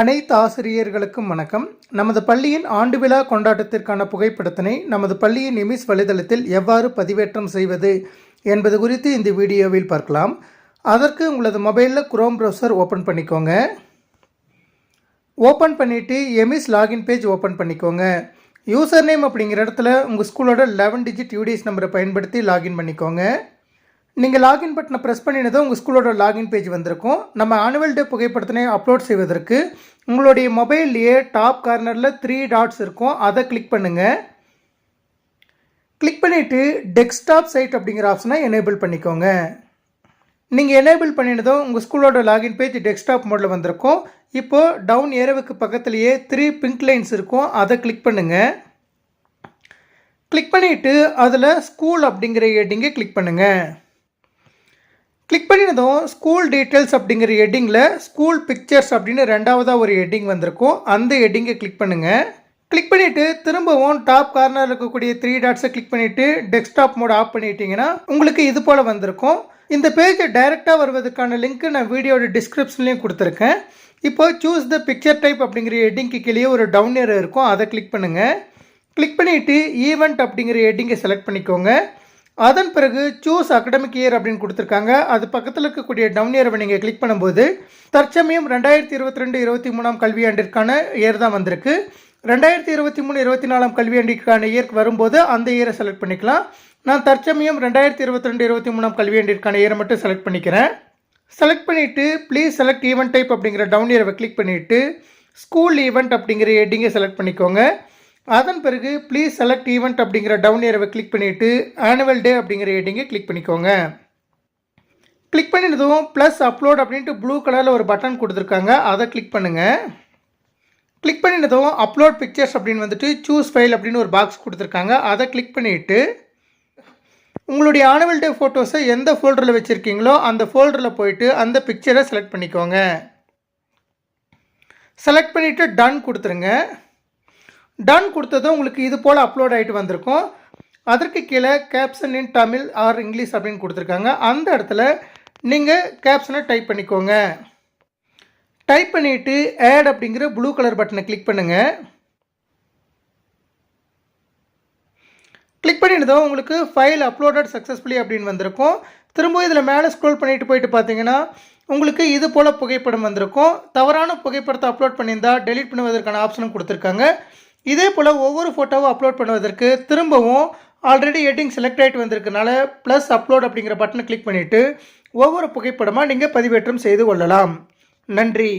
அனைத்து ஆசிரியர்களுக்கும் வணக்கம். நமது பள்ளியின் ஆண்டு விழா கொண்டாட்டத்திற்கான புகைப்படத்தினை நமது பள்ளியின் இமிஸ் வலைதளத்தில் எவ்வாறு பதிவேற்றம் செய்வது என்பது குறித்து இந்த வீடியோவில் பார்க்கலாம். அதற்கு உங்களது மொபைலில் குரோம் ப்ரௌசர் ஓப்பன் பண்ணிக்கோங்க. ஓப்பன் பண்ணிவிட்டு எமிஸ் லாகின் பேஜ் ஓப்பன் பண்ணிக்கோங்க. யூசர் நேம் அப்படிங்கிற இடத்துல உங்கள் ஸ்கூலோட லெவன் டிஜிட் யூடிஎஸ் நம்பரை பயன்படுத்தி லாகின் பண்ணிக்கோங்க. நீங்கள் லாகின் பட்டனை ப்ரெஸ் பண்ணினதும் உங்கள் ஸ்கூலோட லாகின் பேஜ் வந்திருக்கும். நம்ம ஆனுவல் டே புகைப்படத்தினை அப்லோட் செய்வதற்கு உங்களுடைய மொபைல்லையே டாப் கார்னரில் த்ரீ டாட்ஸ் இருக்கும். அதை கிளிக் பண்ணுங்கள் கிளிக் பண்ணிவிட்டு டெஸ்க்டாப் சைட் அப்படிங்கிற ஆப்ஷனை எனேபிள் பண்ணிக்கோங்க. நீங்கள் எனேபிள் பண்ணினதும் உங்கள் ஸ்கூலோட லாகின் பேஜ் டெஸ்க்டாப் மோடில் வந்திருக்கும். இப்போது டவுன் ஏரோவுக்கு பக்கத்துலேயே த்ரீ பிங்க் லைன்ஸ் இருக்கும். அதை கிளிக் பண்ணுங்கள் கிளிக் பண்ணிவிட்டு அதில் ஸ்கூல் அப்படிங்கிற ஹெட்டிங்கை கிளிக் பண்ணுங்கள் கிளிக் பண்ணினதும் ஸ்கூல் டீட்டெயில்ஸ் அப்படிங்கிற ஹெட்டிங்கில் ஸ்கூல் பிக்சர்ஸ் அப்படின்னு ரெண்டாவதாக ஒரு ஹெட்டிங் வந்திருக்கும். அந்த ஹெட்டிங்கை கிளிக் பண்ணுங்கள் கிளிக் பண்ணிவிட்டு திரும்பவும் டாப் கார்னரில் இருக்கக்கூடிய த்ரீ டாட்ஸை கிளிக் பண்ணிவிட்டு டெஸ்க்டாப் மோட் ஆஃப் பண்ணிட்டீங்கன்னா உங்களுக்கு இது போல் வந்திருக்கும். இந்த பேஜை டைரெக்டாக வருவதற்கான லிங்க் நான் வீடியோட டிஸ்கிரிப்ஷன்லேயும் கொடுத்துருக்கேன். இப்போ சூஸ் த பிக்சர் டைப் அப்படிங்கிற ஹெட்டிங்க்கு கீழே ஒரு டவுன் ஏர் இருக்கும். அதை கிளிக் பண்ணுங்கள் கிளிக் பண்ணிவிட்டு ஈவெண்ட் அப்படிங்கிற ஹெட்டிங்கை செலக்ட் பண்ணிக்கோங்க. அதன் பிறகு சூஸ் அகடமிக் இயர் அப்படின்னு கொடுத்துருக்காங்க. அது பக்கத்தில் இருக்கக்கூடிய டவுன் இயரை நீங்கள் கிளிக் பண்ணும்போது தற்சமயம் ரெண்டாயிரத்தி இருபத்தி ரெண்டு இருபத்தி மூணாம் கல்வியாண்டிற்கான இயர் தான் வந்திருக்கு. ரெண்டாயிரத்தி இருபத்தி மூணு இருபத்தி நாலாம் கல்வியாண்டிற்கான இயருக்கு வரும்போது அந்த இயரை செலக்ட் பண்ணிக்கலாம். நான் தற்சமயம் ரெண்டாயிரத்தி இருபத்தி ரெண்டு இருபத்தி மூணாம் கல்வியாண்டிற்கான இயரை மட்டும் செலக்ட் பண்ணிக்கிறேன். செலக்ட் பண்ணிவிட்டு ப்ளீஸ் செலக்ட் ஈவெண்ட் டைப் அப்படிங்கிற டவுன் இயரை கிளிக் பண்ணிவிட்டு ஸ்கூல் ஈவெண்ட் அப்படிங்கிற ஹெட்டிங்கை செலக்ட் பண்ணிக்கோங்க. அதன் பிறகு ப்ளீஸ் செலக்ட் ஈவெண்ட் அப்படிங்கிற டவுன் ஏரவை கிளிக் பண்ணிவிட்டு ஆனுவல் டே அப்படிங்கிற ஹெட்டிங்கை கிளிக் பண்ணிக்கோங்க. கிளிக் பண்ணினதும் ப்ளஸ் அப்லோட் அப்படின்ட்டு ப்ளூ கலரில் ஒரு பட்டன் கொடுத்துருக்காங்க. அதை கிளிக் பண்ணுங்கள் கிளிக் பண்ணினதும் அப்லோட் பிக்சர்ஸ் அப்படின்னு வந்துட்டு சூஸ் ஃபைல் அப்படின்னு ஒரு பாக்ஸ் கொடுத்துருக்காங்க. அதை கிளிக் பண்ணிவிட்டு உங்களுடைய ஆனுவல் டே ஃபோட்டோஸை எந்த ஃபோல்டரில் வச்சுருக்கீங்களோ அந்த ஃபோல்டரில் போயிட்டு அந்த பிக்சரை செலக்ட் பண்ணிக்கோங்க. செலக்ட் பண்ணிவிட்டு டன் கொடுத்துருங்க. டன் கொடுத்ததும் உங்களுக்கு இது போல் அப்லோட் ஆகிட்டு வந்திருக்கும். அதற்கு கீழே caption in Tamil or English அப்படின்னு கொடுத்துருக்காங்க. அந்த இடத்துல நீங்கள் கேப்ஷனை டைப் பண்ணிக்கோங்க. டைப் பண்ணிவிட்டு ஆட் அப்படிங்கிற ப்ளூ கலர் பட்டனை கிளிக் பண்ணுங்கள் கிளிக் பண்ணினதும் உங்களுக்கு ஃபைல் அப்லோடட் சக்ஸஸ்ஃபுல்லி அப்படின்னு வந்திருக்கும். திரும்ப இதில் மேலே ஸ்க்ரோல் பண்ணிட்டு போயிட்டு பார்த்தீங்கன்னா உங்களுக்கு இது போல் புகைப்படம் வந்திருக்கும். தவறான புகைப்படத்தை அப்லோட் பண்ணியிருந்தால் டெலிட் பண்ணுவதற்கான ஆப்ஷனும் கொடுத்துருக்காங்க. இதே போல் ஒவ்வொரு ஃபோட்டோவும் அப்லோட் பண்ணுவதற்கு திரும்பவும் ஆல்ரெடி எட்டிங் செலக்ட் ஆகிட்டு வந்திருக்கனால ப்ளஸ் அப்லோட் அப்படிங்கிற பட்டனை கிளிக் பண்ணிவிட்டு ஒவ்வொரு புகைப்படமாக நீங்கள் பதிவேற்றம் செய்து கொள்ளலாம். நன்றி.